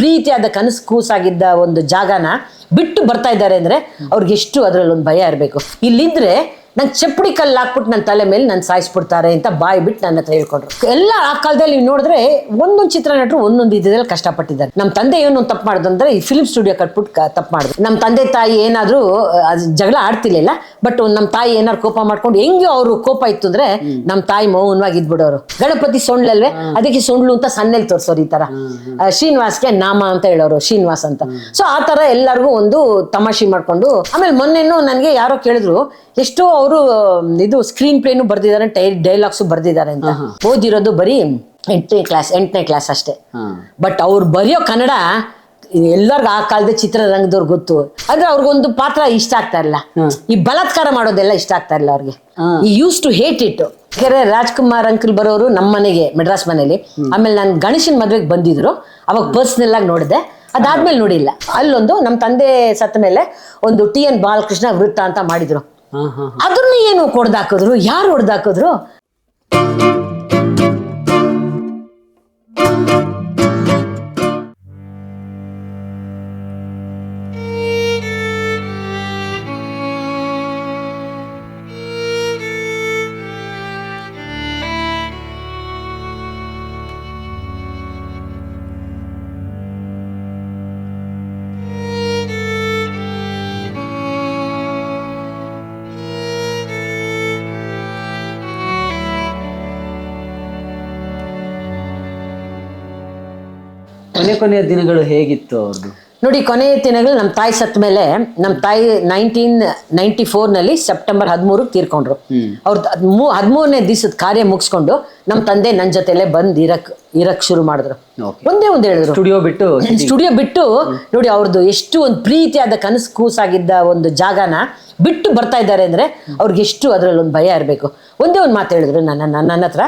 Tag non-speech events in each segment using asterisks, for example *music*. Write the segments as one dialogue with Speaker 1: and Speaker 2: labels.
Speaker 1: ಪ್ರೀತಿಯಾದ ಕನಸು ಕೂಸಾಗಿದ್ದ ಒಂದು ಜಾಗನ ಬಿಟ್ಟು ಬರ್ತಾ ಇದ್ದಾರೆ ಅಂದ್ರೆ ಅವ್ರಿಗೆ ಎಷ್ಟು ಅದ್ರಲ್ಲಿ ಒಂದು ಭಯ ಇರಬೇಕು. ಇಲ್ಲಿದ್ರೆ ನಂಗೆ ಚಪ್ಪಡಿ ಕಲ್ಲು ಹಾಕ್ಬಿಟ್ಟು ನನ್ನ ತಲೆ ಮೇಲೆ ನಾನು ಸಾಯಿಸ್ಬಿಡ್ತಾರೆ ಅಂತ ಬಾಯಿ ಬಿಟ್ಟು ನನ್ನ ಹತ್ರ ಹೇಳ್ಕೊಂಡ್ರು. ಎಲ್ಲ ಆ ಕಾಲದಲ್ಲಿ ನೀವು ನೋಡಿದ್ರೆ ಒಂದೊಂದು ಚಿತ್ರ ನಟರು ಒಂದೊಂದು ಇದ್ರಲ್ಲಿ ಕಷ್ಟಪಟ್ಟಿದ್ದಾರೆ. ನಮ್ಮ ತಂದೆ ಏನು ತಪ್ಪು ಮಾಡೋದು ಅಂದರೆ ಈ ಫಿಲ್ಮ್ ಸ್ಟುಡಿಯೋ ಕಟ್ಬಿಟ್ಟು ತಪ್ಪು ಮಾಡಿದ್ರು. ನಮ್ಮ ತಂದೆ ತಾಯಿ ಏನಾದರೂ ಜಗಳ ಆಡ್ತಿರ್ಲಿಲ್ಲ ಬಟ್ ನಮ್ಮ ತಾಯಿ ಏನಾದ್ರು ಕೋಪ ಮಾಡ್ಕೊಂಡು ಹೆಂಗೆ ಅವರು ಕೋಪ ಇತ್ತು ಅಂದ್ರೆ ನಮ್ಮ ತಾಯಿ ಮೌನವಾಗಿ ಇದ್ಬಿಡೋರು. ಗಣಪತಿ ಸೊಂಡ್ಲಲ್ವೇ? ಅದಕ್ಕೆ ಸೊಂಡ್ಲು ಅಂತ ಸಣ್ಣಲ್ಲಿ ತೋರಿಸೋರು ಈ ತರ. ಆ, ಶ್ರೀನಿವಾಸ್ಗೆ ನಾಮ ಅಂತ ಹೇಳೋರು ಶ್ರೀನಿವಾಸ್ ಅಂತ. ಸೊ ಆ ಥರ ಎಲ್ಲರಿಗೂ ಒಂದು ತಮಾಷೆ ಮಾಡ್ಕೊಂಡು ಆಮೇಲೆ ಮೊನ್ನೆನೂ ನನಗೆ ಯಾರೋ ಕೇಳಿದ್ರು ಎಷ್ಟೋ ಅವರು ಇದು ಸ್ಕ್ರೀನ್ ಪ್ಲೇನು ಬರ್ದಿದ್ದಾರೆ ಡೈಲಾಗ್ಸ್ ಬರ್ದಿದ್ದಾರೆ ಅಂತ. ಓದಿರೋದು ಬರೀ ಎಂಟನೇ ಕ್ಲಾಸ್ ಎಂಟನೇ ಕ್ಲಾಸ್ ಅಷ್ಟೇ. ಬಟ್ ಅವ್ರು ಬರೆಯೋ ಕನ್ನಡ ಎಲ್ಲರಿಗೂ ಆ ಕಾಲದ ಚಿತ್ರರಂಗದವ್ರು ಗೊತ್ತು. ಅಂದ್ರೆ ಅವ್ರಿಗೊಂದು ಪಾತ್ರ ಇಷ್ಟ ಆಗ್ತಾ ಇಲ್ಲ. ಈ ಬಲಾತ್ಕಾರ ಮಾಡೋದೆಲ್ಲ ಇಷ್ಟ ಆಗ್ತಾ ಇಲ್ಲ ಅವ್ರಿಗೆ. ಈ ಯೂಸ್ ಟು ಹೇಟ್ ಇಟ್ ಯಾಕಂದ್ರೆ ರಾಜ್ಕುಮಾರ್ ಅಂಕಲ್ ಬರೋರು ನಮ್ಮ ಮನೆಗೆ ಮೆಡ್ರಾಸ್ ಮನೇಲಿ ಆಮೇಲೆ ನಾನು ಗಣೇಶನ್ ಮದ್ವೆಗೆ ಬಂದಿದ್ರು. ಅವಾಗ ಪರ್ಸ್ನಲ್ ಆಗಿ ನೋಡಿದೆ. ಅದಾದ್ಮೇಲೆ ನೋಡಿಲ್ಲ. ಅಲ್ಲೊಂದು ನಮ್ಮ ತಂದೆ ಸತ್ತ ಮೇಲೆ ಒಂದು ಟಿ ಎನ್ ಬಾಲಕೃಷ್ಣ ವೃತ್ತ ಅಂತ ಮಾಡಿದ್ರು. ಅದನ್ನ ಏನು ಕೊಡ್ದಾಕಿದ್ರು ಯಾರು ಹೊಡೆದಾಕಿದ್ರು
Speaker 2: ಕೊನೆಯ ದಿನಗಳು ಹೇಗಿತ್ತು ಅವ್ರದ್ದು
Speaker 1: ನೋಡಿ ಕೊನೆಯ ದಿನಗಳು ನಮ್ಮ ತಾಯಿ ಸತ್ತ ಮೇಲೆ ನಮ್ಮ ತಾಯಿ ನೈನ್ಟೀನ್ ನೈಂಟಿ ಫೋರ್ನಲ್ಲಿ ಸೆಪ್ಟೆಂಬರ್ ಹದಿಮೂರಕ್ಕೆ ತೀರ್ಕೊಂಡ್ರು. ಅವ್ರದ್ದು ಹದಿಮೂರನೇ ದಿವಸದ ಕಾರ್ಯ ಮುಗಿಸ್ಕೊಂಡು ನಮ್ಮ ತಂದೆ ನನ್ನ ಜೊತೆಲೆ ಬಂದು ಇರಕ್ ಇರಕ್ ಶುರು ಮಾಡಿದ್ರು. ಒಂದೇ ಒಂದು ಹೇಳಿದ್ರು.
Speaker 2: ಸ್ಟುಡಿಯೋ ಬಿಟ್ಟು *clears throat*
Speaker 1: ಸ್ಟುಡಿಯೋ ಬಿಟ್ಟು ನೋಡಿ ಅವ್ರದ್ದು ಎಷ್ಟು ಒಂದು ಪ್ರೀತಿಯಾದ ಕನಸು ಕೂಸಾಗಿದ್ದ ಒಂದು ಜಾಗನ ಬಿಟ್ಟು ಬರ್ತಾ ಇದ್ದಾರೆ ಅಂದ್ರೆ ಅವ್ರಿಗೆ ಎಷ್ಟು ಅದರಲ್ಲಿ ಒಂದು ಭಯ ಇರಬೇಕು. ಒಂದೇ ಒಂದು ಮಾತು ಹೇಳಿದ್ರು ನನ್ನ ನನ್ನ ನನ್ನ ಹತ್ರ.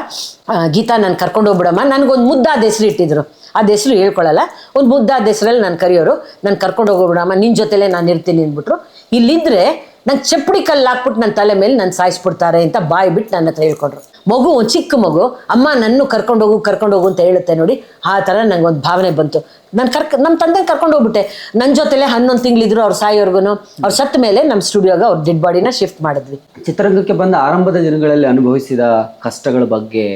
Speaker 1: ಗೀತಾ ನಾನು ಕರ್ಕೊಂಡು ಹೋಗ್ಬಿಡಮ್ಮ. ನನಗೊಂದು ಮುದ್ದಾದ ಹೆಸರು ಇಟ್ಟಿದ್ರು. ಅದ ಹೆಸರು ಹೇಳ್ಕೊಳ್ಳಲ್ಲ. ಒಂದು ಆ ಹೆಸರಲ್ಲಿ ನಾನು ಕರೆಯೋರು, ನಾನು ಕರ್ಕೊಂಡು ಹೋಗೋಬಿಡಮ್ಮ ನಿನ್ನ ಜೊತೆಲೇ ನಾನು ಇರ್ತೀನಿ ಅಂದ್ಬಿಟ್ರು. ಇಲ್ಲಿದ್ರೆ ನಂಗೆ ಚಪ್ಪಡಿ ಕಲ್ಲು ಹಾಕ್ಬಿಟ್ಟು ನನ್ನ ತಲೆ ಮೇಲೆ ನಾನು ಸಾಯಿಸ್ಬಿಡ್ತಾರೆ ಅಂತ ಬಾಯಿ ಬಿಟ್ಟು ನನ್ನ ಹತ್ರ ಹೇಳ್ಕೊಂಡ್ರು. ಮಗು, ಒಂದು ಚಿಕ್ಕ ಮಗು, ಅಮ್ಮ ನನ್ನ ಕರ್ಕೊಂಡು ಹೋಗು ಕರ್ಕೊಂಡು ಹೋಗು ಅಂತ ಹೇಳುತ್ತೆ ನೋಡಿ, ಆ ಥರ ನಂಗೆ ಒಂದು ಭಾವನೆ ಬಂತು. ನಾನು ಕರ್ಕ ನಮ್ಮ ತಂದೆ ಕರ್ಕೊಂಡು ಹೋಗ್ಬಿಟ್ಟೆ. ನನ್ನ ಜೊತೆಲೆ ಹನ್ನೊಂದು ತಿಂಗಳಿದ್ರು ಅವ್ರು ಸಾಯೋರ್ಗು ಅವ್ರು ಸತ್ತ ಮೇಲೆ ನಮ್ಮ ಸ್ಟುಡಿಯೋಗೆ ಅವ್ರ ಡೆಡ್ ಬಾಡಿನ ಶಿಫ್ಟ್ ಮಾಡಿದ್ವಿ.
Speaker 2: ಚಿತ್ರರಂಗಕ್ಕೆ ಬಂದ ಆರಂಭದ ದಿನಗಳಲ್ಲಿ ಅನುಭವಿಸಿದ ಕಷ್ಟಗಳ ಬಗ್ಗೆ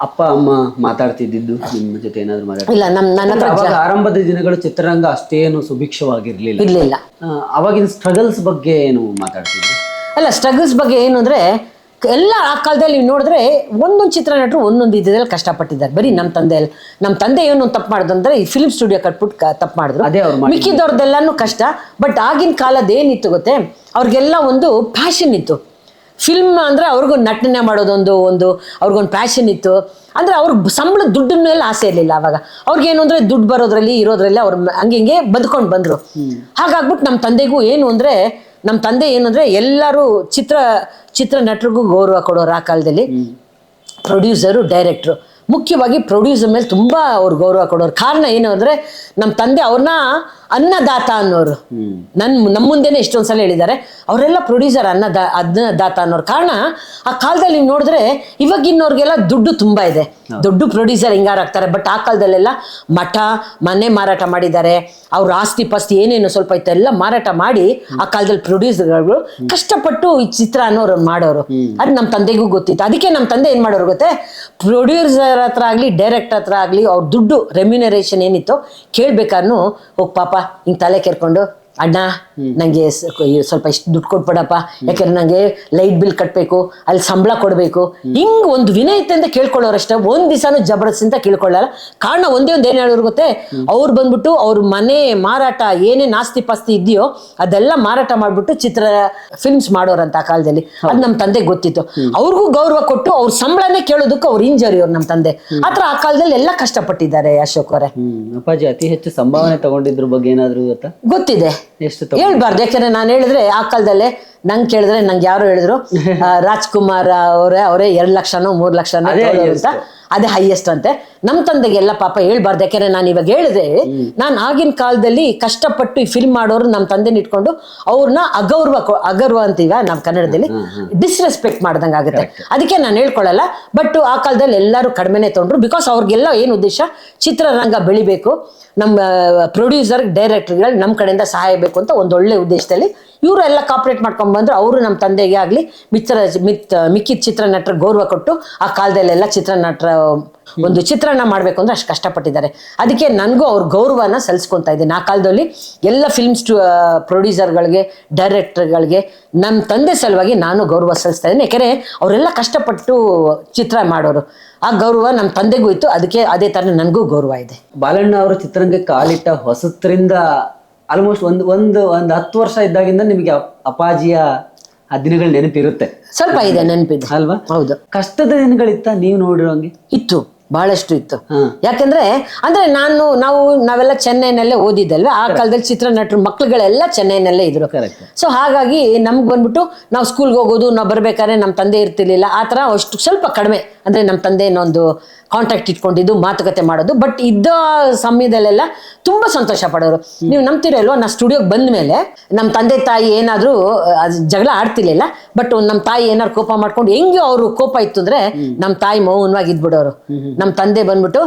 Speaker 2: ಅಪ್ಪ ಅಮ್ಮ ಮಾತಾಡ್ತಿದ್ದಿದ್ದು ನಿಮ್ಮ ಜೊತೆ ಏನಾದ್ರು ಮಾತಾಡ್ತಿದ್ರು
Speaker 1: ಇಲ್ಲ ನಮ್ಮ ನನ್ನ ಹತ್ರ
Speaker 2: ಅವಾಗ ಆರಂಭದ ದಿನಗಳು ಚಿತ್ರರಂಗ ಅಷ್ಟೇನು ಸುಭಿಕ್ಷವಾಗಿರ್ಲಿಲ್ಲ.
Speaker 1: ಇರ್ಲಿಲ್ಲ.
Speaker 2: ಆ, ಅವಾಗಿನ ಸ್ಟ್ರಗಲ್ಸ್ ಬಗ್ಗೆ ಏನು ಮಾತಾಡ್ತಿದ್ರು?
Speaker 1: ಅಲ್ಲ ಸ್ಟ್ರಗಲ್ಸ್ ಬಗ್ಗೆ ಏನು ಅಂದ್ರೆ ಎಲ್ಲ ಆ ಕಾಲದಲ್ಲಿ ನೀವು ನೋಡಿದ್ರೆ ಒಂದೊಂದು ಚಿತ್ರನಟರು ಒಂದೊಂದು ಇದ್ರಲ್ಲಿ ಕಷ್ಟಪಟ್ಟಿದ್ದಾರೆ. ಬರೀ ನಮ್ಮ ತಂದೆ ನಮ್ಮ ತಂದೆ ಏನು ತಪ್ಪು ಮಾಡಿದ್ರು ಅಂದ್ರೆ ಈ ಫಿಲ್ಮ್ ಸ್ಟುಡಿಯೋ ಕಟ್ಬಿಟ್ಟು ಕ- ತಪ್ಪು ಮಾಡಿದ್ರು.
Speaker 2: ಅದೇ ಅವ್ರು ಮಾಡಿದ್ದು.
Speaker 1: ಮಿಕ್ಕಿದವ್ರದ್ದೆಲ್ಲನೂ ಕಷ್ಟ. ಬಟ್ ಆಗಿನ ಕಾಲದ ಏನಿತ್ತು ಗೊತ್ತೇ? ಅವ್ರಿಗೆಲ್ಲ ಒಂದು ಪ್ಯಾಷನ್ ಇತ್ತು. ಫಿಲ್ಮ್ ಅಂದರೆ ಅವ್ರಿಗೂ ನಟನೆ ಮಾಡೋದೊಂದು ಒಂದು ಅವ್ರಿಗೊಂದು ಪ್ಯಾಷನ್ ಇತ್ತು. ಅಂದರೆ ಅವ್ರ ಸಂಬಳ ದುಡ್ಡಿನ ಮೇಲೆ ಆಸೆ ಇರಲಿಲ್ಲ ಅವಾಗ. ಅವ್ರಿಗೇನು ಅಂದರೆ ದುಡ್ಡು ಬರೋದ್ರಲ್ಲಿ ಇರೋದ್ರಲ್ಲಿ ಅವ್ರು ಹಂಗೆ ಹಿಂಗೆ ಬದುಕೊಂಡು ಬಂದರು. ಹಾಗಾಗ್ಬಿಟ್ಟು ನಮ್ಮ ತಂದೆಗೂ ಏನು ಅಂದರೆ ನಮ್ಮ ತಂದೆ ಏನು ಅಂದ್ರೆ ಎಲ್ಲರೂ ಚಿತ್ರ ಚಿತ್ರ ನಟರಿಗೂ ಗೌರವ ಕೊಡೋರು ಆ ಕಾಲದಲ್ಲಿ. Producer director. ಮುಖ್ಯವಾಗಿ ಪ್ರೊಡ್ಯೂಸರ್ ಮೇಲೆ ತುಂಬ ಅವ್ರು ಗೌರವ ಕೊಡೋರು. ಕಾರಣ ಏನು ಅಂದರೆ ನಮ್ಮ ತಂದೆ ಅವ್ರನ್ನ ಅನ್ನದಾತ ಅನ್ನೋರು. ನನ್ ನಮ್ಮ ಮುಂದೆನೆ ಇಷ್ಟೊಂದ್ಸಲ ಹೇಳಿದ್ದಾರೆ. ಅವರೆಲ್ಲ ಪ್ರೊಡ್ಯೂಸರ್ ಅನ್ನದ ಅನ್ನದಾತ ಅನ್ನೋರು. ಕಾರಣ ಆ ಕಾಲದಲ್ಲಿ ನೀವು ನೋಡಿದ್ರೆ ಇವಾಗಿನವ್ರಿಗೆಲ್ಲ ದುಡ್ಡು ತುಂಬಾ ಇದೆ. ದೊಡ್ಡ ಪ್ರೊಡ್ಯೂಸರ್ ಹಿಂಗಾರಾಗ್ತಾರೆ ಬಟ್ ಆ ಕಾಲದಲ್ಲೆಲ್ಲ ಮಠ ಮನೆ ಮಾರಾಟ ಮಾಡಿದ್ದಾರೆ. ಅವ್ರ ಆಸ್ತಿ ಪಾಸ್ತಿ ಏನೇನು ಸ್ವಲ್ಪ ಇತ್ತು ಎಲ್ಲ ಮಾರಾಟ ಮಾಡಿ ಆ ಕಾಲದಲ್ಲಿ ಪ್ರೊಡ್ಯೂಸರ್ಗಳು ಕಷ್ಟಪಟ್ಟು ಈ ಚಿತ್ರ ಅನ್ನೋರು ಮಾಡೋರು. ಅದು ನಮ್ಮ ತಂದೆಗೂ ಗೊತ್ತಿತ್ತು. ಅದಕ್ಕೆ ನಮ್ಮ ತಂದೆ ಏನ್ ಮಾಡೋರು ಗೊತ್ತೇ? ಪ್ರೊಡ್ಯೂಸರ್ ಹತ್ರ ಆಗ್ಲಿ ಡೈರೆಕ್ಟರ್ ಹತ್ರ ಆಗ್ಲಿ ಅವ್ರ ದುಡ್ಡು ರೆಮ್ಯುನರೇಷನ್ ಏನಿತ್ತು ಕೇಳ್ಬೇಕನ್ನು ಹೋಗಿ ಪಾಪ ಹಿಂಗೆ ತಲೆ ಕೆರ್ಕೊಂಡು ಅಣ್ಣ ನನಗೆ ಸ್ವಲ್ಪ ಇಷ್ಟು ದುಡ್ಡು ಕೊಟ್ಬಿಡಪ್ಪ. ಯಾಕಂದ್ರೆ ನನಗೆ ಲೈಟ್ ಬಿಲ್ ಕಟ್ಟಬೇಕು ಅಲ್ಲಿ ಸಂಬಳ ಕೊಡಬೇಕು. ಹಿಂಗ್ ಒಂದು ಅಂತ ಕೇಳ್ಕೊಳ್ಳೋರಷ್ಟೇ ಒಂದ್ ದಿವಸನೂ ಜಬರ್ದಸ್ತ್ ಅಂತ ಕೇಳ್ಕೊಳ್ಳಲ್ಲ. ಕಾರಣ ಒಂದೇ ಒಂದು ಏನ್ ಹೇಳೋರು ಗೊತ್ತೇ? ಅವ್ರು ಬಂದ್ಬಿಟ್ಟು ಅವ್ರ ಮನೆ ಮಾರಾಟ ಏನೇನು ಆಸ್ತಿ ಪಾಸ್ತಿ ಇದೆಯೋ ಅದೆಲ್ಲ ಮಾರಾಟ ಮಾಡ್ಬಿಟ್ಟು ಚಿತ್ರ ಫಿಲ್ಮ್ಸ್ ಮಾಡೋರಂತ ಆ ಕಾಲದಲ್ಲಿ. ಅದು ನಮ್ಮ ತಂದೆ ಗೊತ್ತಿತ್ತು. ಅವ್ರಿಗೂ ಗೌರವ ಕೊಟ್ಟು ಅವ್ರ ಸಂಬಳನೇ ಕೇಳೋದಕ್ಕೆ ಅವ್ರು ಇಂಜರಿ ಅವ್ರು ನಮ್ಮ ತಂದೆ. ಆತರ ಆ ಕಾಲದಲ್ಲಿ ಎಲ್ಲ ಕಷ್ಟಪಟ್ಟಿದ್ದಾರೆ ಅಶೋಕ್ ಅವರೇ.
Speaker 2: ಅಪ್ಪಾಜಿ ಅತಿ ಹೆಚ್ಚು ಸಂಭಾವನೆ ತಗೊಂಡಿದ್ರ ಬಗ್ಗೆ ಏನಾದ್ರು ಗೊತ್ತಾ?
Speaker 1: ಗೊತ್ತಿದೆ.
Speaker 2: ಎಷ್ಟು
Speaker 1: ಹೇಳ್ಬಾರ್ದು. ಯಾಕಂದ್ರೆ ನಾನು ಹೇಳಿದ್ರೆ ಆ ಕಾಲದಲ್ಲೇ ನಂಗೆ ಕೇಳಿದ್ರೆ ನಂಗೆ ಯಾರು ಹೇಳಿದ್ರು *laughs* ರಾಜ್ಕುಮಾರ್ ಅವರೇ ಅವರೇ ಎರಡು ಲಕ್ಷನೋ ಮೂರು ಲಕ್ಷನೋ ಅಂತ. ಅದೇ ಹೈಯೆಸ್ಟ್ ಅಂತೆ. ನಮ್ಮ ತಂದೆಗೆಲ್ಲ ಪಾಪ ಹೇಳ್ಬಾರ್ದು ಯಾಕೆಂದ್ರೆ ನಾನು ಇವಾಗ ಹೇಳಿದೆ ನಾನು ಆಗಿನ ಕಾಲದಲ್ಲಿ ಕಷ್ಟಪಟ್ಟು ಈ ಫಿಲ್ಮ್ ಮಾಡೋರು ನಮ್ಮ ತಂದೆನ ಇಟ್ಕೊಂಡು ಅವ್ರನ್ನ ಅಗೌರವ ಅಗೌರವ ಅಂತೀವ ನಮ್ಮ ಕನ್ನಡದಲ್ಲಿ ಡಿಸ್ರೆಸ್ಪೆಕ್ಟ್ ಮಾಡ್ದಂಗೆ ಆಗುತ್ತೆ. ಅದಕ್ಕೆ ನಾನು ಹೇಳ್ಕೊಳ್ಳಲ್ಲ ಬಟ್ ಆ ಕಾಲದಲ್ಲಿ ಎಲ್ಲರೂ ಕಡಿಮೆನೆ ತೊಗೊಂಡ್ರು ಬಿಕಾಸ್ ಅವ್ರಿಗೆಲ್ಲ ಏನು ಉದ್ದೇಶ ಚಿತ್ರರಂಗ ಬೆಳಿಬೇಕು ನಮ್ಮ ಪ್ರೊಡ್ಯೂಸರ್ ಡೈರೆಕ್ಟರ್ಗಳು ನಮ್ಮ ಕಡೆಯಿಂದ ಸಹಾಯ ಬೇಕು ಅಂತ ಒಂದು ಒಳ್ಳೆ ಉದ್ದೇಶದಲ್ಲಿ ಇವರು ಎಲ್ಲ ಕಾಪರೇಟ್ ಮಾಡ್ಕೊಂಡ್ ಬಂದ್ರು, ಅವರು ನಮ್ಮ ತಂದೆಗೆ ಆಗಲಿ ಮಿತ್ರ, ಮಿತ್, ಮಿಕ್ಕಿದ ಚಿತ್ರನಟರ ಗೌರವ ಕೊಟ್ಟು ಆ ಕಾಲದಲ್ಲೆಲ್ಲ ಚಿತ್ರನಟರ, ಒಂದು ಚಿತ್ರಣ ಮಾಡಬೇಕು ಅಂದ್ರೆ ಅಷ್ಟು ಕಷ್ಟಪಟ್ಟಿದ್ದಾರೆ. ಅದಕ್ಕೆ ನನಗೂ ಅವ್ರ ಗೌರವನ ಸಲ್ಸ್ಕೊತಾ ಇದ್ದೀನಿ. ಆ ಕಾಲದಲ್ಲಿ ಎಲ್ಲ ಫಿಲ್ಮ್ಸ್ ಪ್ರೊಡ್ಯೂಸರ್ಗಳಿಗೆ ಡೈರೆಕ್ಟರ್ಗಳಿಗೆ ನಮ್ಮ ತಂದೆ ಸಲುವಾಗಿ ನಾನು ಗೌರವ ಸಲ್ಲಿಸ್ತಾ ಇದ್ದೀನಿ. ಯಾಕೆಂದರೆ ಅವರೆಲ್ಲ ಕಷ್ಟಪಟ್ಟು ಚಿತ್ರ ಮಾಡೋರು. ಆ ಗೌರವ ನಮ್ಮ ತಂದೆಗೂ ಇತ್ತು. ಅದಕ್ಕೆ ಅದೇ ಥರ ನನಗೂ ಗೌರವ ಇದೆ.
Speaker 2: ಬಾಲಣ್ಣ ಅವರು ಚಿತ್ರರಂಗಕ್ಕೆ ಕಾಲಿಟ್ಟ ಹೊಸತ್ರಿಂದ ಆಲ್ಮೋಸ್ಟ್ ಒಂದು ಒಂದು ಒಂದು ಹತ್ತು ವರ್ಷ ಇದ್ದಾಗಿಂದ ನಿಮಗೆ ಅಪಾಜಿಯ ಅಪ್ಪಾಜಿಯ ಆ ದಿನಗಳು ನೆನಪಿರುತ್ತೆ.
Speaker 1: ಸ್ವಲ್ಪ ಇದೆ ನೆನಪಿದೆ.
Speaker 2: ಅಲ್ವಾ?
Speaker 1: ಹೌದು.
Speaker 2: ಕಷ್ಟದ ದಿನಗಳಿತ್ತ ನೀವು ನೋಡಿರೋಂಗೆ
Speaker 1: ಇತ್ತು. ಬಹಳಷ್ಟು ಇತ್ತು. ಯಾಕಂದ್ರೆ ಅಂದ್ರೆ ನಾನು ನಾವು ನಾವೆಲ್ಲ ಚೆನ್ನೈನಲ್ಲೇ ಓದಿದ್ದಲ್ವ? ಆ ಕಾಲದಲ್ಲಿ ಚಿತ್ರನಟರು ಮಕ್ಳುಗಳೆಲ್ಲ ಚೆನ್ನೈನಲ್ಲೇ ಇದ್ರು. ಸೊ ಹಾಗಾಗಿ ನಮ್ಗೆ ಬಂದ್ಬಿಟ್ಟು ನಾವು ಸ್ಕೂಲ್ಗೆ ಹೋಗೋದು ನಾವು ಬರ್ಬೇಕಾದ್ರೆ ನಮ್ಮ ತಂದೆ ಇರ್ತಿರ್ಲಿಲ್ಲ. ಆ ಥರ ಅಷ್ಟು ಸ್ವಲ್ಪ ಕಡಿಮೆ. ಅಂದ್ರೆ ನಮ್ಮ ತಂದೆ ಇನ್ನೊಂದು ಕಾಂಟ್ಯಾಕ್ಟ್ ಇಟ್ಕೊಂಡಿದ್ದು ಮಾತುಕತೆ ಮಾಡೋದು. ಬಟ್ ಇದ್ದ ಸಮಯದಲ್ಲೆಲ್ಲ ತುಂಬಾ ಸಂತೋಷ ಪಡೋರು. ನೀವು ನಂಬ್ತಿರಲ್ವ? ನಾ ಸ್ಟುಡಿಯೋಗೆ ಬಂದ ಮೇಲೆ ನಮ್ಮ ತಂದೆ ತಾಯಿ ಏನಾದರೂ ಜಗಳ ಆಡ್ತಿರ್ಲಿಲ್ಲ. ಬಟ್ ನಮ್ಮ ತಾಯಿ ಏನಾದ್ರು ಕೋಪ ಮಾಡ್ಕೊಂಡು ಹೆಂಗೆ ಅವರು ಕೋಪ ಇತ್ತು ಅಂದ್ರೆ ನಮ್ಮ ತಾಯಿ ಮೌನವಾಗಿ ಇದ್ಬಿಡೋರು ನಮ್ಮ ತಂದೆ ಬಂದ್ಬಿಟ್ಟು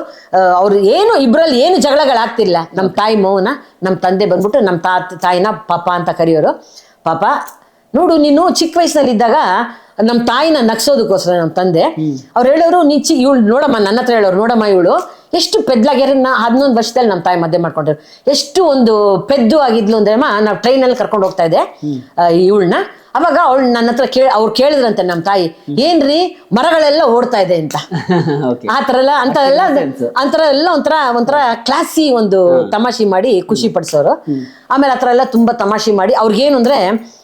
Speaker 1: ಅವ್ರು ಏನು ಇಬ್ಬರಲ್ಲಿ ಏನು ಜಗಳಗಳಾಗ್ತಿಲ್ಲ ನಮ್ಮ ತಾಯಿ ಮೌನ ನಮ್ಮ ತಂದೆ ಬಂದ್ಬಿಟ್ಟು ನಮ್ಮ ತಾ ತಾಯಿನ ಪಾಪ ಅಂತ ಕರೆಯೋರು. ಪಾಪ ನೋಡು ನೀನು ಚಿಕ್ಕ ವಯಸ್ಸಿನಲ್ಲಿ ಇದ್ದಾಗ ನಮ್ಮ ತಾಯಿನ ನಗ್ಸೋದಕ್ಕೋಸ್ಕರ ನಮ್ಮ ತಂದೆ ಅವ್ರು ಹೇಳೋರು ನೀ ಚಿ ಇವಳು ನೋಡಮ್ಮ ನನ್ನ ಹತ್ರ ಹೇಳೋರು ನೋಡಮ್ಮ ಇವಳು. ಎಷ್ಟು ಪೆದ್ಲಾಗ್ಯಾರ ನಾ ಹದಿನೊಂದು ವರ್ಷದಲ್ಲಿ ನಮ್ಮ ತಾಯಿ ಮದುವೆ ಮಾಡ್ಕೊಂಡ್ರು. ಎಷ್ಟು ಒಂದು ಪೆದ್ದು ಆಗಿದ್ಲು ಅಂದ್ರೆ ಅಮ್ಮ ನಾವು ಟ್ರೈನಲ್ಲಿ ಕರ್ಕೊಂಡು ಹೋಗ್ತಾ ಇದ್ದೆ. ಇವಳನ್ನ. ಅವಾಗ ಅವಳು ನನ್ನ ಹತ್ರ ಕೇಳಿ ಅವ್ರು ಕೇಳಿದ್ರಂತೆ ನಮ್ಮ ತಾಯಿ ಏನ್ರಿ ಮರಗಳೆಲ್ಲ ಓಡ್ತಾ ಇದೆ ಅಂತ. *laughs* ಆ ಥರ ಎಲ್ಲ ಅಂತ ಎಲ್ಲ ಅಂತರ ಎಲ್ಲ ಒಂಥರ ಒಂಥರ ಕ್ಲಾಸಿ ಒಂದು ತಮಾಷೆ ಮಾಡಿ ಖುಷಿ ಪಡಿಸೋರು. ಆಮೇಲೆ ಆತರ ಥರ ಎಲ್ಲ ತುಂಬಾ ತಮಾಷೆ ಮಾಡಿ ಅವ್ರಿಗೇನು ಅಂದ್ರೆ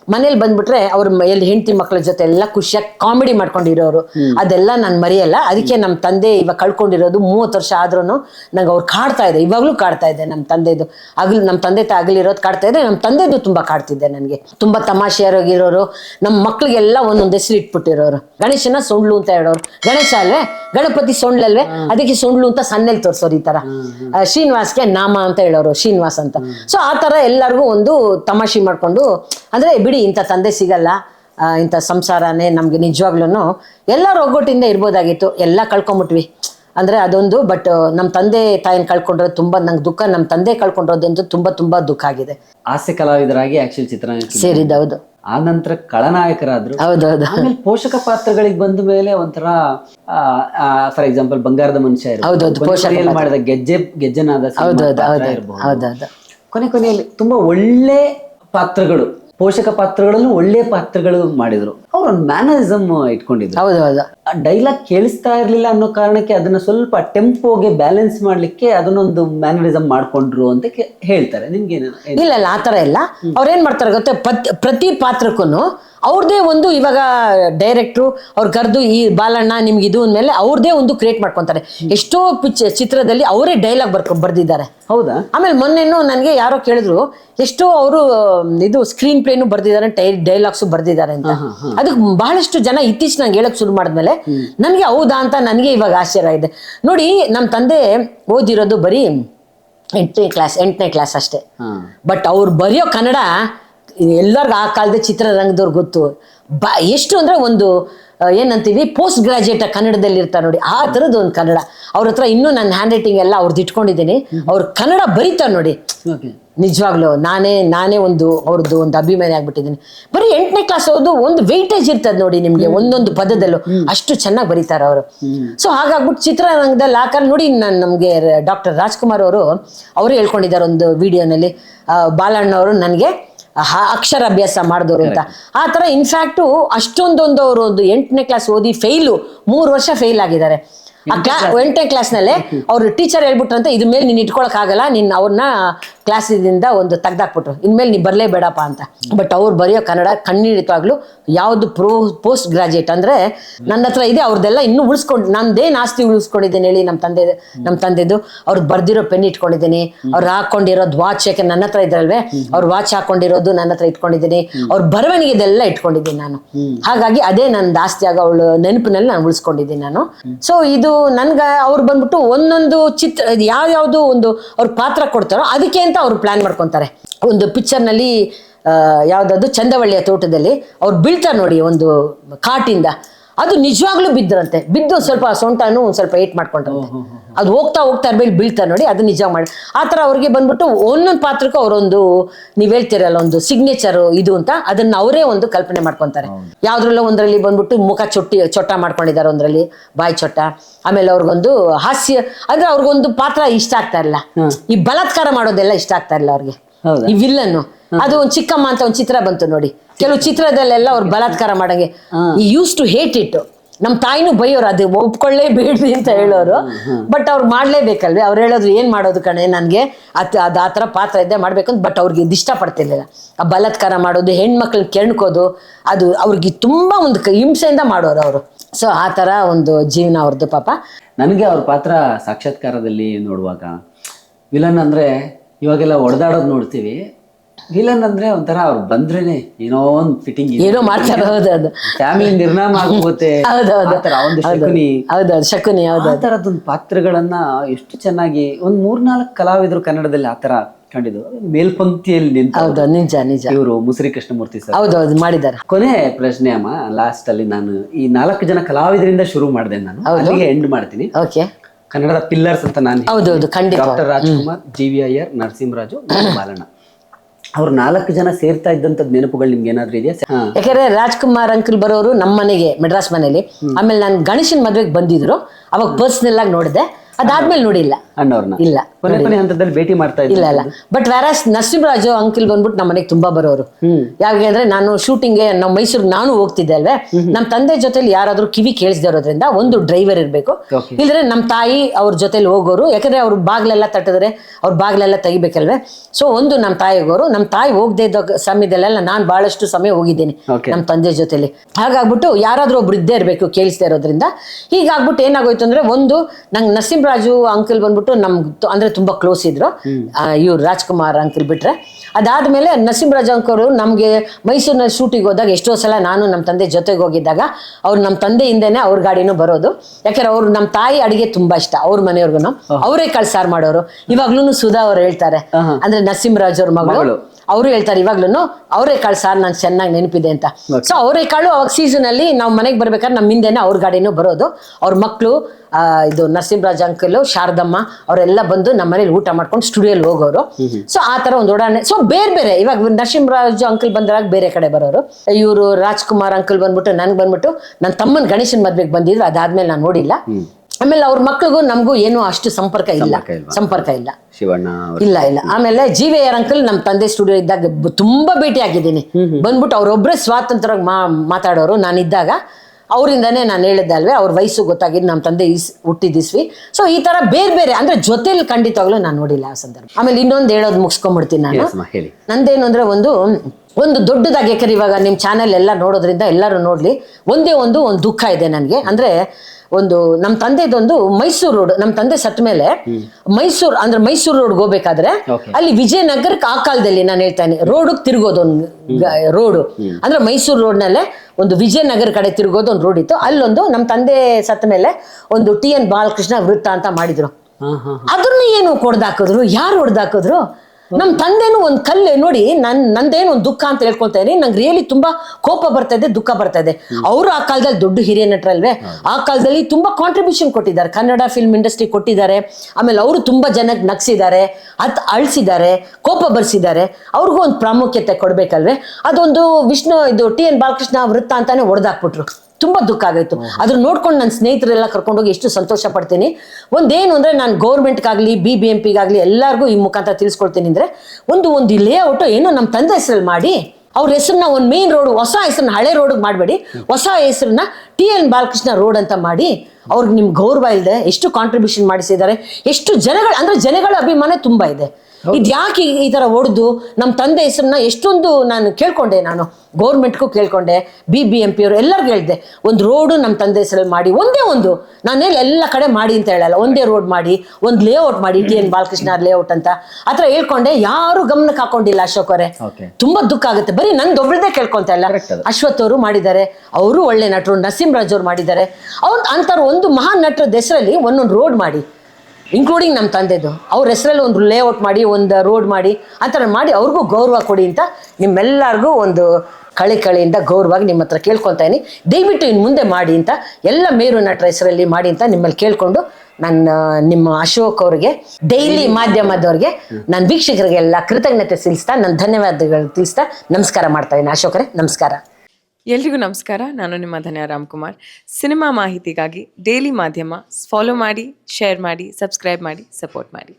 Speaker 1: ಮನೇಲಿ ಬಂದ್ಬಿಟ್ರೆ ಅವ್ರ ಎಲ್ಲಿ ಹೆಂಡತಿ ಮಕ್ಕಳ ಜೊತೆ ಎಲ್ಲ ಖುಷಿಯಾಗಿ ಕಾಮಿಡಿ ಮಾಡ್ಕೊಂಡಿರೋರು. ಅದೆಲ್ಲ ನಾನು ಮರೆಯಲ್ಲ. ಅದಕ್ಕೆ ನಮ್ಮ ತಂದೆ ಇವಾಗ ಕಳ್ಕೊಂಡಿರೋದು ಮೂವತ್ತು ವರ್ಷ ಆದ್ರೂ ನಂಗೆ ಅವ್ರು ಕಾಡ್ತಾ ಇದೆ. ಇವಾಗ್ಲೂ ಕಾಡ್ತಾ ಇದೆ ನಮ್ಮ ತಂದೆದು. ಅಗಲ್ ನಮ್ಮ ತಂದೆ ತಾಗಲಿರೋದು ಕಾಡ್ತಾ ಇದೆ. ನಮ್ಮ ತಂದೆದು ತುಂಬಾ ಕಾಡ್ತಿದ್ದೆ ನನಗೆ. ತುಂಬಾ ತಮಾಷೆಯಾಗಿರೋರು ನಮ್ಮ ಮಕ್ಳಿಗೆಲ್ಲ ಒಂದೊಂದು ಹೆಸರು ಇಟ್ಬಿಟ್ಟಿರೋರು. ಗಣೇಶನ ಸೊಂಡ್ಲು ಅಂತ ಹೇಳೋರು. ಗಣೇಶ ಅಲ್ವೇ? ಗಣಪತಿ ಸೊಂಡ್ಲಲ್ವೇ? ಅದಕ್ಕೆ ಸೊಂಡ್ಲು ಅಂತ ಸಣ್ಣಲ್ಲಿ ತೋರಿಸೋರು ಈ ತರ ಶ್ರೀನಿವಾಸ್ಗೆ ನಾಮ ಅಂತ ಹೇಳೋರು ಶ್ರೀನಿವಾಸ್ ಅಂತ. ಸೊ ಆ ತರ ಎಲ್ಲರಿಗೂ ಒಂದು ತಮಾಷೆ ಮಾಡ್ಕೊಂಡು ಅಂದ್ರೆ ಬಿಡಿ ಇಂಥ ತಂದೆ ಸಿಗಲ್ಲ. ಇಂಥ ಸಂಸಾರನೇ ನಮ್ಗೆ ನಿಜವಾಗ್ಲೂ ಎಲ್ಲರೂ ಒಗ್ಗಟ್ಟಿಂದ ಇರ್ಬೋದಾಗಿತ್ತು. ಎಲ್ಲ ಕಳ್ಕೊಂಬಿಟ್ವಿ. ಅಂದ್ರೆ ಅದೊಂದು ಬಟ್ ನಮ್ಮ ತಂದೆ ತಾಯಿನ ಕಳ್ಕೊಂಡ್ರೆ ತುಂಬಾ ನಂಗೆ ದುಃಖ ನಮ್ಮ ತಂದೆ ಕಳ್ಕೊಂಡಿರೋದಂತೂ ತುಂಬಾ ತುಂಬಾ ದುಃಖ ಆಗಿದೆ.
Speaker 2: ಹಾಸ್ಯ ಕಲಾವಿದರಾಗಿ ಆಕ್ಚುಲಿ ಚಿತ್ರ
Speaker 1: ಸೇರಿದೌದು
Speaker 2: ಆ ನಂತರ ಖಳನಾಯಕರಾದ್ರು. ಆಮೇಲೆ ಪೋಷಕ ಪಾತ್ರಗಳಿಗೆ ಬಂದ ಮೇಲೆ ಒಂಥರ ಫಾರ್ ಎಕ್ಸಾಂಪಲ್ ಬಂಗಾರದ ಮನುಷ್ಯ
Speaker 1: ಪೋಷಕ
Speaker 2: ಮಾಡಿದ ಗೆಜ್ಜೆ ಗೆಜ್ಜೆನಾದ ಕೊನೆ ಕೊನೆಯಲ್ಲಿ ತುಂಬಾ ಒಳ್ಳೆ ಪಾತ್ರಗಳು. ಪೋಷಕ ಪಾತ್ರಗಳಲ್ಲೂ ಒಳ್ಳೆ ಪಾತ್ರಗಳು ಮಾಡಿದ್ರು. ಅವ್ರು ಒಂದು ಮ್ಯಾನರಿಸಮ್ ಇಟ್ಕೊಂಡಿದ್ರು.
Speaker 1: ಹೌದೌದು
Speaker 2: ಡೈಲಾಗ್ ಕೇಳಿಸ್ತಾ ಇರ್ಲಿಲ್ಲ ಅನ್ನೋ ಕಾರಣಕ್ಕೆ ಅದನ್ನ ಸ್ವಲ್ಪ ಟೆಂಪೋಗೆ ಬ್ಯಾಲೆನ್ಸ್ ಮಾಡ್ಲಿಕ್ಕೆ ಅದನ್ನೊಂದು ಮ್ಯಾನರಿಸಮ್ ಮಾಡ್ಕೊಂಡ್ರು ಅಂತ ಹೇಳ್ತಾರೆ. ನಿಮ್ಗೆ ಏನ-
Speaker 1: ಇಲ್ಲ ಇಲ್ಲ ಆ ಥರ ಇಲ್ಲ. ಅವ್ರು ಏನ್ ಮಾಡ್ತಾರೆ ಗೊತ್ತೆ? ಪ್ರತಿ ಪಾತ್ರಕ್ಕೂ ಅವ್ರದ್ದೇ ಒಂದು ಇವಾಗ ಡೈರೆಕ್ಟ್ರು ಅವ್ರು ಕರೆದು ಈ ಬಾಲಣ್ಣ ನಿಮ್ಗೆ ಇದು ಅಂದಮೇಲೆ ಅವ್ರದ್ದೇ ಒಂದು ಕ್ರಿಯೇಟ್ ಮಾಡ್ಕೊಂತಾರೆ. ಎಷ್ಟೋ ಪಿಚ್ ಚಿತ್ರದಲ್ಲಿ ಅವರೇ ಡೈಲಾಗ್ ಬರ್ಕೊ ಬರೆದಿದ್ದಾರೆ.
Speaker 2: ಹೌದಾ?
Speaker 1: ಆಮೇಲೆ ಮೊನ್ನೆನೂ ನನಗೆ ಯಾರೋ ಕೇಳಿದ್ರು ಎಷ್ಟೋ ಅವರು ಇದು ಸ್ಕ್ರೀನ್ ಪ್ಲೇನು ಬರ್ದಿದ್ದಾರೆ ಡೈಲಾಗ್ಸು ಬರ್ದಿದ್ದಾರೆ ಅಂತ. ಅದಕ್ಕೆ ಬಹಳಷ್ಟು ಜನ ಇತ್ತೀಚೆಗೆ ನಂಗೆ ಹೇಳಕ್ ಶುರು ಮಾಡಿದ್ಮೇಲೆ ನನಗೆ ಹೌದಾ ಅಂತ ನನಗೆ ಇವಾಗ ಆಶ್ಚರ್ಯ ಇದೆ ನೋಡಿ ನಮ್ಮ ತಂದೆ ಓದಿರೋದು ಬರೀ ಎಂಟನೇ ಕ್ಲಾಸ್ ಎಂಟನೇ ಕ್ಲಾಸ್ ಅಷ್ಟೇ. ಬಟ್ ಅವ್ರು ಬರೆಯೋ ಕನ್ನಡ ಎಲ್ಲರಿಗೂ ಆ ಕಾಲದ ಚಿತ್ರರಂಗದವ್ರು ಗೊತ್ತು. ಬ ಎಷ್ಟು ಅಂದ್ರೆ ಒಂದು ಏನಂತೀವಿ ಪೋಸ್ಟ್ ಗ್ರಾಜುಯೇಟ್ ಕನ್ನಡದಲ್ಲಿ ಇರ್ತಾರೆ ನೋಡಿ ಆ ಥರದ್ದು ಒಂದು ಕನ್ನಡ. ಅವ್ರ ಹತ್ರ ಇನ್ನೂ ನನ್ನ ಹ್ಯಾಂಡ್ ರೈಟಿಂಗ್ ಎಲ್ಲ ಅವ್ರದ್ದು ಇಟ್ಕೊಂಡಿದ್ದೀನಿ. ಅವ್ರು ಕನ್ನಡ ಬರೀತಾರೆ ನೋಡಿ. ನಿಜವಾಗ್ಲೂ ನಾನೇ ನಾನೇ ಒಂದು ಅವ್ರದ್ದು ಒಂದು ಅಭಿಮಾನಿ ಆಗ್ಬಿಟ್ಟಿದ್ದೀನಿ. ಬರೀ ಎಂಟನೇ ಕ್ಲಾಸ್ ಅವ್ರದ್ದು ಒಂದು ವೆಯ್ಟೇಜ್ ಇರ್ತದೆ ನೋಡಿ ನಿಮಗೆ ಒಂದೊಂದು ಪದದಲ್ಲೂ. ಅಷ್ಟು ಚೆನ್ನಾಗಿ ಬರೀತಾರೆ ಅವರು. ಸೊ ಹಾಗಾಗ್ಬಿಟ್ಟು ಚಿತ್ರರಂಗದಲ್ಲಿ ಆ ಕಾಲ ನೋಡಿ ನಾನು ನಮಗೆ ಡಾಕ್ಟರ್ ರಾಜ್ಕುಮಾರ್ ಅವರು ಅವರು ಹೇಳ್ಕೊಂಡಿದ್ದಾರೆ ಒಂದು ವಿಡಿಯೋನಲ್ಲಿ ಬಾಲಣ್ಣವರು ನನಗೆ ಅಕ್ಷರಾಭ್ಯಾಸ ಮಾಡಿದವರು ಅಂತ. ಆ ಥರ ಇನ್ಫ್ಯಾಕ್ಟು ಅಷ್ಟೊಂದೊಂದು ಅವರು ಒಂದು ಎಂಟನೇ ಕ್ಲಾಸ್ ಓದಿ ಫೇಲು ಮೂರು ವರ್ಷ ಫೇಲ್ ಆಗಿದ್ದಾರೆ. ಆ ಕ್ಲಾಸ್ ಎಂಟನೇ ಅವ್ರ ಅವ್ರು ಟೀಚರ್ ಹೇಳ್ಬಿಟ್ರಂತೆ ಇದ್ರ ಮೇಲೆ ನೀನು ಇಟ್ಕೊಳಕ್ಕಾಗಲ್ಲ ನೀನ್ ಅವ್ರನ್ನ ಇದಿಂದ ಒಂದು ತೆಗ್ದಾಕ್ಬಿಟ್ರು. ಇನ್ಮೇಲೆ ನೀ ಬರಲೇಬೇಡಪ್ಪ ಅಂತ. ಬಟ್ ಅವ್ರು ಬರೆಯೋ ಕನ್ನಡ ಕಣ್ಣಿಡಿತವಾಗ್ಲೂ ಯಾವುದು ಪ್ರೋ ಪೋಸ್ಟ್ ಗ್ರಾಜುಯೇಟ್ ಅಂದ್ರೆ ನನ್ನ ಹತ್ರ ಇದೆ ಅವ್ರದ್ದೆಲ್ಲ ಇನ್ನೂ ಉಳಿಸ್ಕೊಂಡು ನಂದೇನು ಆಸ್ತಿ ಉಳಿಸ್ಕೊಂಡಿದ್ದೀನಿ ಹೇಳಿ ನಮ್ಮ ತಂದೆ ನಮ್ಮ ತಂದೆದು. ಅವ್ರು ಬರ್ದಿರೋ ಪೆನ್ ಇಟ್ಕೊಂಡಿದ್ದೀನಿ. ಅವ್ರು ಹಾಕೊಂಡಿರೋದು ವಾಚ್ ಯಾಕೆ ನನ್ನ ಹತ್ರ ಇದ್ರಲ್ವೇ? ಅವ್ರು ವಾಚ್ ಹಾಕೊಂಡಿರೋದು ನನ್ನ ಹತ್ರ ಇಟ್ಕೊಂಡಿದ್ದೀನಿ. ಅವ್ರ ಬರವಣಿಗೆ ಇದೆಲ್ಲ ಇಟ್ಕೊಂಡಿದ್ದೀನಿ ನಾನು. ಹಾಗಾಗಿ ಅದೇ ನನ್ನ ಆಸ್ತಿ ಆಗ ಅವಳು ನೆನಪಿನಲ್ಲಿ ನಾನು ಉಳಿಸ್ಕೊಂಡಿದ್ದೀನಿ ನಾನು. ಸೊ ಇದು ನನ್ಗೆ ಅವ್ರು ಬಂದ್ಬಿಟ್ಟು ಒಂದೊಂದು ಚಿತ್ರ ಯಾವ್ಯಾವುದು ಒಂದು ಅವ್ರ ಪಾತ್ರ ಕೊಡ್ತಾರೋ ಅದಕ್ಕೆ ಅಂತ ಅವ್ರು ಪ್ಲಾನ್ ಮಾಡ್ಕೊತಾರೆ. ಒಂದು ಪಿಕ್ಚರ್ನಲ್ಲಿ ಯಾವುದಾದ್ರು ಚಂದವಳ್ಳಿಯ ತೋಟದಲ್ಲಿ ಅವ್ರು ಬೀಳ್ತಾರೆ ನೋಡಿ ಒಂದು ಕಾಟಿಂದ. ಅದು ನಿಜವಾಗ್ಲೂ ಬಿದ್ದರಂತೆ. ಬಿದ್ದು ಒಂದ್ ಸ್ವಲ್ಪ ಸೊಂಟನು ಒಂದು ಸ್ವಲ್ಪ ಏಟ್ ಮಾಡ್ಕೊಂಡ್ರಂತೆ ಅದು ಹೋಗ್ತಾ ಹೋಗ್ತಾ ಇರ್ಬೇಕು ಬೀಳ್ತಾರೆ ನೋಡಿ ಅದು ನಿಜ ಮಾಡಿ. ಆ ಥರ ಅವ್ರಿಗೆ ಬಂದ್ಬಿಟ್ಟು ಒಂದೊಂದು ಪಾತ್ರಕ್ಕೂ ಅವರೊಂದು ನೀವು ಹೇಳ್ತೀರಲ್ಲ ಒಂದು ಸಿಗ್ನೇಚರ್ ಇದು ಅಂತ ಅದನ್ನ ಅವರೇ ಒಂದು ಕಲ್ಪನೆ ಮಾಡ್ಕೊಂತಾರೆ. ಯಾವ್ದ್ರಲ್ಲೋ ಒಂದರಲ್ಲಿ ಬಂದ್ಬಿಟ್ಟು ಮುಖ ಚೊಟ್ಟಿ ಚೊಟ್ಟ ಮಾಡ್ಕೊಂಡಿದ್ದಾರೆ ಒಂದರಲ್ಲಿ ಬಾಯಿ ಚೊಟ್ಟ. ಆಮೇಲೆ ಅವ್ರಿಗೊಂದು ಹಾಸ್ಯ ಅಂದ್ರೆ ಅವ್ರಿಗೊಂದು ಪಾತ್ರ ಇಷ್ಟ ಆಗ್ತಾ ಇಲ್ಲ ಈ ಬಲಾತ್ಕಾರ ಮಾಡೋದೆಲ್ಲ ಇಷ್ಟ ಆಗ್ತಾ ಇಲ್ಲ ಅವ್ರಿಗೆ? ಈ ವಿಲ್ಲನ್ನು ಅದು ಒಂದು ಚಿಕ್ಕಮ್ಮ ಅಂತ ಒಂದು ಚಿತ್ರ ಬಂತು ನೋಡಿ. ಕೆಲವು ಚಿತ್ರದಲ್ಲೆಲ್ಲ ಅವ್ರು ಬಲಾತ್ಕಾರ ಮಾಡಂಗೆ. ಈ ಯೂಸ್ ಟು ಹೇಟ್ ಇಟ್ ನಮ್ಮ ತಾಯಿನೂ ಬೈಯೋರು ಅದು ಒಪ್ಕೊಳ್ಳೇ ಬೇಡ್ರಿ ಅಂತ ಹೇಳೋರು. ಬಟ್ ಅವ್ರು ಮಾಡ್ಲೇಬೇಕಲ್ವೇ? ಅವ್ರು ಹೇಳೋದು ಏನ್ ಮಾಡೋದು ಕಣೆ ನನಗೆ? ಅದು ಅದು ಆ ಥರ ಪಾತ್ರ ಇದ್ದೇ ಮಾಡ್ಬೇಕಂತ ಅಂತ ಬಟ್ ಅವ್ರಿಗೆ ಇದು ಪಡ್ತಿರ್ಲಿಲ್ಲ. ಆ ಬಲಾತ್ಕಾರ ಮಾಡೋದು ಹೆಣ್ಮಕ್ಳನ್ನ ಕೆಣ್ಕೋದು ಅದು ಅವ್ರಿಗೆ ತುಂಬಾ ಒಂದು ಹಿಂಸೆಯಿಂದ ಮಾಡೋರು ಅವರು. ಸೊ ಆ ಥರ ಒಂದು ಜೀವನ ಅವ್ರದ್ದು ಪಾಪ.
Speaker 2: ನನಗೆ ಅವ್ರ ಪಾತ್ರ ಸಾಕ್ಷಾತ್ಕಾರದಲ್ಲಿ ನೋಡುವಾಗ ವಿಲನ್ ಅಂದ್ರೆ ಇವಾಗೆಲ್ಲ ಹೊಡೆದಾಡೋದು ನೋಡ್ತೀವಿ. ವಿಲನ್ ಅಂದ್ರೆ ಒಂಥರ ಅವ್ರು ಬಂದ್ರೇನೆ ಏನೋ ಒಂದು ಫಿಟ್ಟಿಂಗ್
Speaker 1: ಏನೋ ಮಾಡ್ತಾರೆ ಹೌದು ಅದು
Speaker 2: ಫ್ಯಾಮಿಲಿ ನಿರ್ನಾಮ ಆಗುತ್ತೆ *laughs* ಶಕುನಿ.
Speaker 1: ಹೌದು ಶಕುನಿ ಹೌದು
Speaker 2: ಆ ತರದೊಂದು ಪಾತ್ರಗಳನ್ನ ಎಷ್ಟು ಚೆನ್ನಾಗಿ ಒಂದ್ ಮೂರ್ನಾಲ್ಕು ಕಲಾವಿದರು ಕನ್ನಡದಲ್ಲಿ ಆತರ ಕಂಡಿದ್ರು ಕಂಡಿದ್ದು. ಮೇಲ್ಪಂಕ್ತಿಯಲ್ಲಿ ನಿಂತ
Speaker 1: ಹೌದು ನಿಜ ನಿಜ.
Speaker 2: ಇವರು ಮುಸುರಿ ಕೃಷ್ಣಮೂರ್ತಿ ಸರ್.
Speaker 1: ಹೌದು ಮಾಡಿದ್ದಾರೆ.
Speaker 2: ಕೊನೆ ಪ್ರಶ್ನೆ ಅಮ್ಮ ಲಾಸ್ಟ್ ಅಲ್ಲಿ ನಾನು ಈ ನಾಲ್ಕು ಜನ ಕಲಾವಿದರಿಂದ ಶುರು ಮಾಡಿದೆ ನಾನು. ಅಲ್ಲಿಗೆ ಎಂಡ್ ಮಾಡ್ತೀನಿ.
Speaker 1: ಓಕೆ.
Speaker 2: ಕನ್ನಡದ ಪಿಲ್ಲರ್ಸ್ ಅಂತ ನಾನು
Speaker 1: ಹೌದೌದು ಖಂಡಿತ.
Speaker 2: Doctor Rajkumar G V Iyer Narasimharaju *clears throat* Balanna. ಅವ್ರು ನಾಲ್ಕು ಜನ ಸೇರ್ತಾ ಇದ್ದಂಥದ್ದು ನೆನಪುಗಳು ನಿಮ್ಗೆ ಏನಾದ್ರು ಇದೆಯಾ? ಹಾ.
Speaker 1: ಯಾಕಂದ್ರೆ ರಾಜ್ಕುಮಾರ್ ಅಂಕಲ್ ಬರೋರು ನಮ್ಮ ಮನೆಗೆ ಮೆಡ್ರಾಸ್ ಮನೇಲಿ ಆಮೇಲೆ ನಾನು ಗಣೇಶನ್ ಮದ್ವೆಗೆ ಬಂದಿದ್ರು. ಅವಾಗ ಪರ್ಸನಲ್ ಆಗಿ ನೋಡಿದೆ. ಅದಾದ್ಮೇಲೆ ನೋಡಿಲ್ಲ.
Speaker 2: ಅಣ್ಣವ್ರನ್ನ.
Speaker 1: ಇಲ್ಲ.
Speaker 2: ಕೊನೆ ಕೊನೆ ಹಂತದಲ್ಲಿ ಭೇಟಿ ಮಾಡ್ತಾ
Speaker 1: ಇಲ್ಲ ಇಲ್ಲ. ಬಟ್ ವ್ಯಾರಾಸ್ ನರಸಿಂಹರಾಜು ಅಂಕಿಲ್ ಬಂದ್ಬಿಟ್ಟು ನಮ್ಮ ಮನೆಗೆ ತುಂಬಾ ಬರೋರು. ಯಾಕೆ ಅಂದ್ರೆ ನಾನು ಶೂಟಿಂಗ್ಗೆ ನಾವು ಮೈಸೂರ್ ನಾನು ಹೋಗ್ತಿದ್ದೆ ಅಲ್ವೇ? ನಮ್ಮ ತಂದೆ ಜೊತೆಲಿ ಯಾರಾದ್ರೂ ಕಿವಿ ಕೇಳಿಸ್ದೇ ಇರೋದ್ರಿಂದ ಒಂದು ಡ್ರೈವರ್ ಇರಬೇಕು. ಇಲ್ದ್ರೆ ನಮ್ಮ ತಾಯಿ ಅವ್ರ ಜೊತೆಲಿ ಹೋಗೋರು ಯಾಕಂದ್ರೆ ಅವ್ರು ಬಾಗ್ಲೆಲ್ಲ ತಟ್ಟಿದ್ರೆ ಅವ್ರ ಬಾಗ್ಲೆಲ್ಲ ತೆಗಿಬೇಕಲ್ವೇ? ಸೊ ಒಂದು ನಮ್ಮ ತಾಯಿ ಹೋಗೋರು ನಮ್ಮ ತಾಯಿ ಹೋಗದೆ ಇದ್ದ ಸಮಯದಲ್ಲೆಲ್ಲ ನಾನು ಬಹಳಷ್ಟು ಸಮಯ ಹೋಗಿದ್ದೀನಿ. ನಮ್ಮ ತಂದೆ ಜೊತೆಲಿ. ಹಾಗಾಗ್ಬಿಟ್ಟು ಯಾರಾದ್ರೂ ಒಬ್ರು ಇದ್ದೇ ಇರಬೇಕು ಕೇಳಿಸ್ತಾ ಇರೋದ್ರಿಂದ. ಹೀಗಾಗ್ಬಿಟ್ಟು ಏನಾಗೋಯ್ತು ಅಂದ್ರೆ ಒಂದು ನಂಗೆ ನರಸಿಂಹರಾಜು ಅಂಕಲ್ ಬಂದ್ಬಿಟ್ಟು ನಮ್ಗೆ ಅಂದ್ರೆ ತುಂಬಾ ಕ್ಲೋಸ್ ಇದ್ರು. ಇವ್ರು ರಾಜ್ಕುಮಾರ್ ಅಂಕಲ್ ಬಿಟ್ರೆ ಅದಾದ್ಮೇಲೆ ನರಸಿಂಹರಾಜ್ ಅಂಕರು ನಮ್ಗೆ ಮೈಸೂರಿನಲ್ಲಿ ಶೂಟಿಗೆ ಹೋದಾಗ ಎಷ್ಟೋ ಸಲ ನಾನು ನಮ್ಮ ತಂದೆ ಜೊತೆಗೆ ಹೋಗಿದ್ದಾಗ ಅವ್ರು ನಮ್ಮ ಹಿಂದೆನೆ ಅವ್ರ ಗಾಡಿನೂ ಬರೋದು. ಯಾಕಂದ್ರೆ ಅವ್ರು ನಮ್ಮ ತಾಯಿ ಅಡಿಗೆ ತುಂಬಾ ಇಷ್ಟ ಅವ್ರ ಮನೆಯವ್ರಿಗೂ ಅವರೇ ಕಳ್ಸಾರ್ ಮಾಡೋರು. ಇವಾಗ್ಲೂ ಸುಧಾ ಅವ್ರು ಹೇಳ್ತಾರೆ. ಅಂದ್ರೆ ನರಸಿಂಹರಾಜ್ ಅವ್ರ ಮಗಳು. ಅವರು ಹೇಳ್ತಾರೆ ಇವಾಗ್ಲೂ ಅವರೇಕಾಳು ಸಾರ್ ನಾನು ಚೆನ್ನಾಗಿ ನೆನಪಿದೆ ಅಂತ. ಸೊ ಅವರೇಕಾಳು ಅವಾಗ ಸೀಸನ್ ಅಲ್ಲಿ ನಾವು ಮನೆಗೆ ಬರ್ಬೇಕಾದ್ರೆ ನಮ್ಮ ಹಿಂದೆನೆ ಅವ್ರ ಗಾಡಿನೂ ಬರೋದು. ಅವ್ರ ಮಕ್ಕಳು ಇದು ನರಸಿಂಹರಾಜ್ ಅಂಕಲ್ ಶಾರದಮ್ಮ ಅವರೆಲ್ಲ ಬಂದು ನಮ್ಮ ಮನೇಲಿ ಊಟ ಮಾಡ್ಕೊಂಡು ಸ್ಟುಡಿಯೋಲಿ ಹೋಗೋರು. ಸೊ ಆ ತರ ಒಂದು ಓಡಾಣೆ ಸೊ ಬೇರೆ ಬೇರೆ ಇವಾಗ ನರಸಿಂಹರಾಜು ಅಂಕಲ್ ಬಂದಾಗ ಬೇರೆ ಕಡೆ ಬರೋರು. ಇವರು ರಾಜ್ಕುಮಾರ್ ಅಂಕಲ್ ಬಂದ್ಬಿಟ್ಟು ನನ್ಗೆ ಬಂದ್ಬಿಟ್ಟು ನನ್ನ ತಮ್ಮನ ಗಣೇಶನ್ ಮದ್ವೆಗೆ ಬಂದಿದ್ರು ಅದಾದ್ಮೇಲೆ ನಾನು ನೋಡಿಲ್ಲ. ಆಮೇಲೆ ಅವ್ರ ಮಕ್ಳಿಗೂ ನಮಗೂ ಏನು ಅಷ್ಟು ಸಂಪರ್ಕ ಇಲ್ಲ.
Speaker 2: ಸಂಪರ್ಕ
Speaker 1: ಇಲ್ಲ.
Speaker 2: ಶಿವಣ್ಣ
Speaker 1: ಇಲ್ಲ ಇಲ್ಲ. ಆಮೇಲೆ ಜಿ ಅಂಕಲ್ ನಮ್ಮ ತಂದೆ ಸ್ಟುಡಿಯೋ ಇದ್ದಾಗ ತುಂಬಾ ಭೇಟಿ ಆಗಿದ್ದೀನಿ. ಬಂದ್ಬಿಟ್ಟು ಅವ್ರೊಬ್ಬರೇ ಸ್ವಾತಂತ್ರ್ಯವಾಗಿ ಮಾ ಮಾತಾಡೋರು. ನಾನಿದ್ದಾಗ ಅವರಿಂದನೇ ನಾನು ಹೇಳಿದ್ದೆ ಅಲ್ವೇ ಅವ್ರ ವಯಸ್ಸು ಗೊತ್ತಾಗಿದ್ದು ನಮ್ಮ ತಂದೆ ಇಸ್ ಹುಟ್ಟಿದಿಸ್ವಿ. ಸೊ ಈ ತರ ಬೇರೆ ಬೇರೆ ಅಂದ್ರೆ ಜೊತೆಲಿ ಖಂಡಿತವಾಗ್ಲೂ ನಾನು ನೋಡಿಲ್ಲ ಆ ಸಂದರ್ಭ. ಆಮೇಲೆ ಇನ್ನೊಂದು ಹೇಳೋದು ಮುಗಿಸ್ಕೊಂಡ್ಬಿಡ್ತೀನಿ ನಾನು. ನಂದೇನು ಅಂದ್ರೆ ಒಂದು ಒಂದು ದೊಡ್ಡದಾಗಿ ಯಾಕಂದ್ರೆ ಇವಾಗ ನಿಮ್ಮ ಚಾನೆಲ್ ಎಲ್ಲ ನೋಡೋದ್ರಿಂದ ಎಲ್ಲರೂ ನೋಡ್ಲಿ ಒಂದೇ ಒಂದು ಒಂದು ದುಃಖ ಇದೆ ನನಗೆ. ಅಂದ್ರೆ ಒಂದು ನಮ್ಮ ತಂದೆದೊಂದು ಮೈಸೂರು ರೋಡ್ ನಮ್ಮ ತಂದೆ ಸತ್ತ ಮೇಲೆ ಮೈಸೂರು ಅಂದ್ರೆ ಮೈಸೂರು ರೋಡ್ಗೆ ಹೋಗ್ಬೇಕಾದ್ರೆ ಅಲ್ಲಿ ವಿಜಯನಗರಕ್ಕೆ ಆ ಕಾಲದಲ್ಲಿ ನಾನು ಹೇಳ್ತಾನೆ ರೋಡ್ ತಿರುಗೋದು ಒಂದು ರೋಡು. ಅಂದ್ರೆ ಮೈಸೂರು ರೋಡ್ನಲ್ಲೇ ಒಂದು ವಿಜಯನಗರ ಕಡೆ ತಿರುಗೋದು ಒಂದು ರೋಡ್ ಇತ್ತು. ಅಲ್ಲೊಂದು ನಮ್ಮ ತಂದೆ ಸತ್ತ ಮೇಲೆ ಒಂದು ಟಿ ಎನ್ ಬಾಲಕೃಷ್ಣ ವೃತ್ತ ಅಂತ ಮಾಡಿದ್ರು. ಅದನ್ನ ಏನು ಕೊಡ್ದಾಕಿದ್ರು ಯಾರು ಹೊಡೆದಾಕಿದ್ರು? ನಮ್ಮ ತಂದೆನೂ ಒಂದು ಕಲ್ಲೆ ನೋಡಿ ನನ್ ನಂದೇನು ಒಂದ್ ದುಃಖ ಅಂತ ಹೇಳ್ಕೊಳ್ತಾ ಇದ್ದೀನಿ ನಂಗೆ ರಿಯಲಿ ತುಂಬಾ ಕೋಪ ಬರ್ತಾ ಇದೆ ದುಃಖ ಬರ್ತಾ ಇದೆ. ಅವರು ಆ ಕಾಲದಲ್ಲಿ ದೊಡ್ಡ ಹಿರಿಯ ನಟರಲ್ವೇ? ಆ ಕಾಲದಲ್ಲಿ ತುಂಬಾ ಕಾಂಟ್ರಿಬ್ಯೂಷನ್ ಕೊಟ್ಟಿದ್ದಾರೆ. ಕನ್ನಡ ಫಿಲ್ಮ್ ಇಂಡಸ್ಟ್ರಿ ಕೊಟ್ಟಿದ್ದಾರೆ. ಆಮೇಲೆ ಅವರು ತುಂಬಾ ಜನಕ್ಕೆ ನಗ್ಸಿದ್ದಾರೆ ಅತ್ ಅಳಿಸಿದ್ದಾರೆ ಕೋಪ ಬರ್ಸಿದ್ದಾರೆ. ಅವ್ರಿಗೂ ಒಂದು ಪ್ರಾಮುಖ್ಯತೆ ಕೊಡ್ಬೇಕಲ್ವೇ? ಅದೊಂದು ವಿಷ್ಣು ಇದು ಟಿ ಎನ್ ಬಾಲಕೃಷ್ಣ ವೃತ್ತ ಅಂತಾನೆ ಹೊಡೆದಾಕ್ಬಿಟ್ರು ತುಂಬಾ ದುಃಖ ಆಗೋಯ್ತು. ಅದ್ರ ನೋಡ್ಕೊಂಡು ನನ್ನ ಸ್ನೇಹಿತರೆಲ್ಲ ಕರ್ಕೊಂಡೋಗಿ ಎಷ್ಟು ಸಂತೋಷ ಪಡ್ತೀನಿ. ಒಂದೇನು ಅಂದ್ರೆ ನಾನು ಗೌರ್ಮೆಂಟ್ಗಾಗಲಿ ಬಿ ಬಿ ಎಂ ಪಿಗಾಗ್ಲಿ ಎಲ್ಲರಿಗೂ ಈ ಮುಖಾಂತರ ತಿಳಿಸ್ಕೊಳ್ತೀನಿ ಅಂದ್ರೆ ಒಂದು ಒಂದು ಲೇಔಟ್ ಏನೋ ನಮ್ಮ ತಂದೆ ಹೆಸರಲ್ಲಿ ಮಾಡಿ ಅವ್ರ ಹೆಸರನ್ನ ಒಂದು ಮೇನ್ ರೋಡ್ ಹೊಸ ಹೆಸರನ್ನ ಹಳೆ ರೋಡ್ ಮಾಡಬೇಡಿ. ಹೊಸ ಹೆಸರನ್ನ ಟಿ ಎನ್ ಬಾಲಕೃಷ್ಣ ರೋಡ್ ಅಂತ ಮಾಡಿ ಅವ್ರಿಗೆ ನಿಮ್ಮ ಗೌರವ ಇಲ್ಲದೆ ಎಷ್ಟು ಕಾಂಟ್ರಿಬ್ಯೂಷನ್ ಮಾಡಿಸಿದ್ದಾರೆ ಎಷ್ಟು ಜನಗಳು ಅಂದ್ರೆ ಜನಗಳ ಅಭಿಮಾನ ತುಂಬಾ ಇದೆ. ಇದು ಯಾಕೆ ಈ- ತರ ಹೊಡೆದು ನಮ್ಮ ತಂದೆ ಹೆಸರನ್ನ ಎಷ್ಟೊಂದು ನಾನು ಕೇಳ್ಕೊಂಡೆ ನಾನು. ಗೌರ್ಮೆಂಟ್ಗೂ ಕೇಳ್ಕೊಂಡೆ ಬಿ ಬಿ ಎಂ ಪಿ ಅವರು ಎಲ್ಲರಿಗೂ ಹೇಳಿದೆ ಒಂದು ರೋಡು ನಮ್ಮ ತಂದೆ ಹೆಸರಲ್ಲಿ ಮಾಡಿ ಒಂದೇ ಒಂದು. ನಾನೇನು ಎಲ್ಲ ಕಡೆ ಮಾಡಿ ಅಂತ ಹೇಳಲ್ಲ ಒಂದೇ ರೋಡ್ ಮಾಡಿ ಒಂದು ಲೇಔಟ್ ಮಾಡಿ ಟಿ ಎನ್ ಬಾಲಕೃಷ್ಣ ಲೇಔಟ್ ಅಂತ. ಆ ಥರ ಹೇಳ್ಕೊಂಡೆ ಯಾರು ಗಮನಕ್ಕೆ ಹಾಕೊಂಡಿಲ್ಲ ಅಶೋಕ್ ಅವರೇ. ತುಂಬಾ ದುಃಖ ಆಗುತ್ತೆ. ಬರೀ ನಂದು ಒಬ್ಳದೇ ಕೇಳ್ಕೊಂತ ಇಲ್ಲ. ಅಶ್ವಥ್ ಅವರು ಮಾಡಿದ್ದಾರೆ ಅವರು ಒಳ್ಳೆ ನಟರು ನರಸಿಂಹರಾಜ್ ಅವರು ಮಾಡಿದ್ದಾರೆ. ಅವ್ರು ಅಂತ ಒಂದು ಮಹಾನ್ ನಟರದ ಹೆಸರಲ್ಲಿ ಒಂದೊಂದು ರೋಡ್ ಮಾಡಿ. ಇನ್ಕ್ಲೂಡಿಂಗ್ ನಮ್ಮ ತಂದೆದು. ಅವ್ರ ಹೆಸರಲ್ಲಿ ಒಂದು ಲೇಔಟ್ ಮಾಡಿ, ಒಂದು ರೋಡ್ ಮಾಡಿ, ಆ ಥರ ಮಾಡಿ ಅವ್ರಿಗೂ ಗೌರವ ಕೊಡಿ ಅಂತ ನಿಮ್ಮೆಲ್ಲರಿಗೂ ಒಂದು ಕಳೆ ಕಳೆಯಿಂದ ಗೌರವವಾಗಿ ನಿಮ್ಮ ಹತ್ರ ಕೇಳ್ಕೊತಾ ದಯವಿಟ್ಟು ಇನ್ನು ಮುಂದೆ ಮಾಡಿ ಅಂತ, ಎಲ್ಲ ಮೇರು ನಟರ ಹೆಸರಲ್ಲಿ ಮಾಡಿ ಅಂತ ನಿಮ್ಮಲ್ಲಿ ಕೇಳ್ಕೊಂಡು ನನ್ನ, ನಿಮ್ಮ ಅಶೋಕ್ ಅವರಿಗೆ ಡೈಲಿ ಮಾಧ್ಯಮದವ್ರಿಗೆ, ನನ್ನ ವೀಕ್ಷಕರಿಗೆಲ್ಲ ಕೃತಜ್ಞತೆ ತಿಳಿಸ್ತಾ ನನ್ನ ಧನ್ಯವಾದಗಳು ತಿಳಿಸ್ತಾ ನಮಸ್ಕಾರ ಮಾಡ್ತಾ ಇದ್ದೀನಿ. ಅಶೋಕರೇ, ನಮಸ್ಕಾರ.
Speaker 3: ಎಲ್ರಿಗೂ ನಮಸ್ಕಾರ. ನಾನು ನಿಮ್ಮ ಧನ್ಯ ರಾಮ್ಕುಮಾರ್. ಸಿನಿಮಾ ಮಾಹಿತಿಗಾಗಿ ಡೈಲಿ ಮಾಧ್ಯಮ ಫಾಲೋ ಮಾಡಿ ಶೇರ್ ಮಾಡಿ ಸಬ್ಸ್ಕ್ರೈಬ್ ಮಾಡಿ ಸಪೋರ್ಟ್ ಮಾಡಿ.